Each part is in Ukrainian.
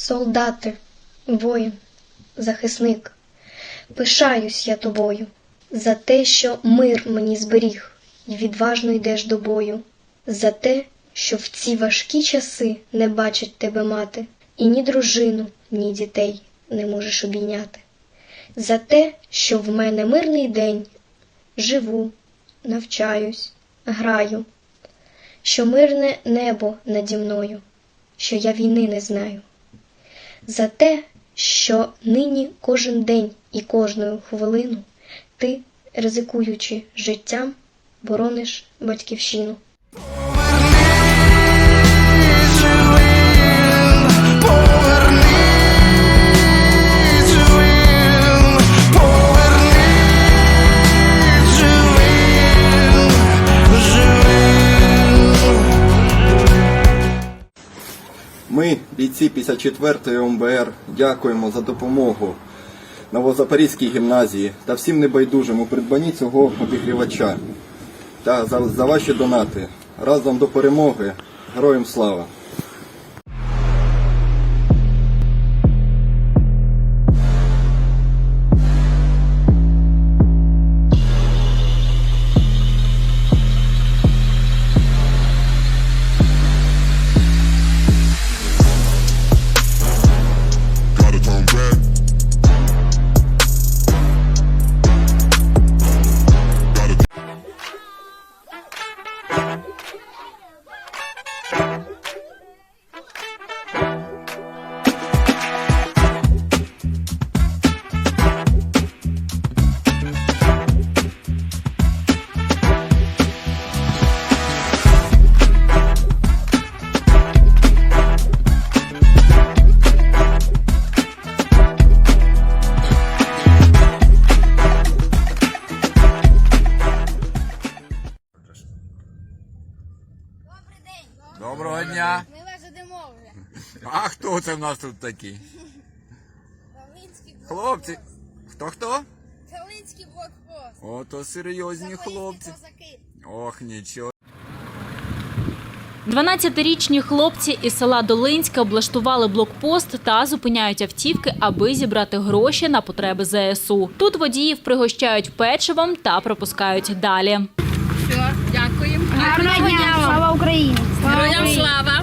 солдати, воїн, захисник, пишаюсь я тобою за те, що мир мені зберіг, і відважно йдеш до бою, за те, що в ці важкі часи не бачить тебе мати, і ні дружину, ні дітей не можеш обійняти, за те, що в мене мирний день, живу, навчаюсь, граю, що мирне небо наді мною, що я війни не знаю, за те, що нині кожен день і кожну хвилину ти, ризикуючи життям, борониш батьківщину. Ми, бійці 54-ї ОМБР, дякуємо за допомогу Новозапорізькій гімназії та всім небайдужим у придбанні цього обігрівача та за, за ваші донати. Разом до перемоги. Героям слава! Доброго дня. Ми вас ждемо вже. А хто це в нас тут такі? Калинський блокпост. Хлопці. Хто хто? Калинський блокпост. Ото серйозні Запорізькі хлопці. козаки. Ох, нічого. 12-річні хлопці із села Долинське облаштували блокпост та зупиняють автівки, аби зібрати гроші на потреби ЗСУ. Тут водіїв пригощають печивом та пропускають далі. Все, дякуємо. Гарного дня вам. Слава Україні. Героям слава!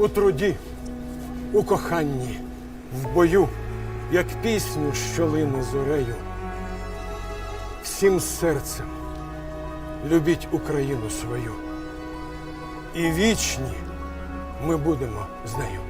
у труді, у коханні, в бою, як пісню, що лине зорею. Всім серцем любіть Україну свою. І вічні ми будемо з нею.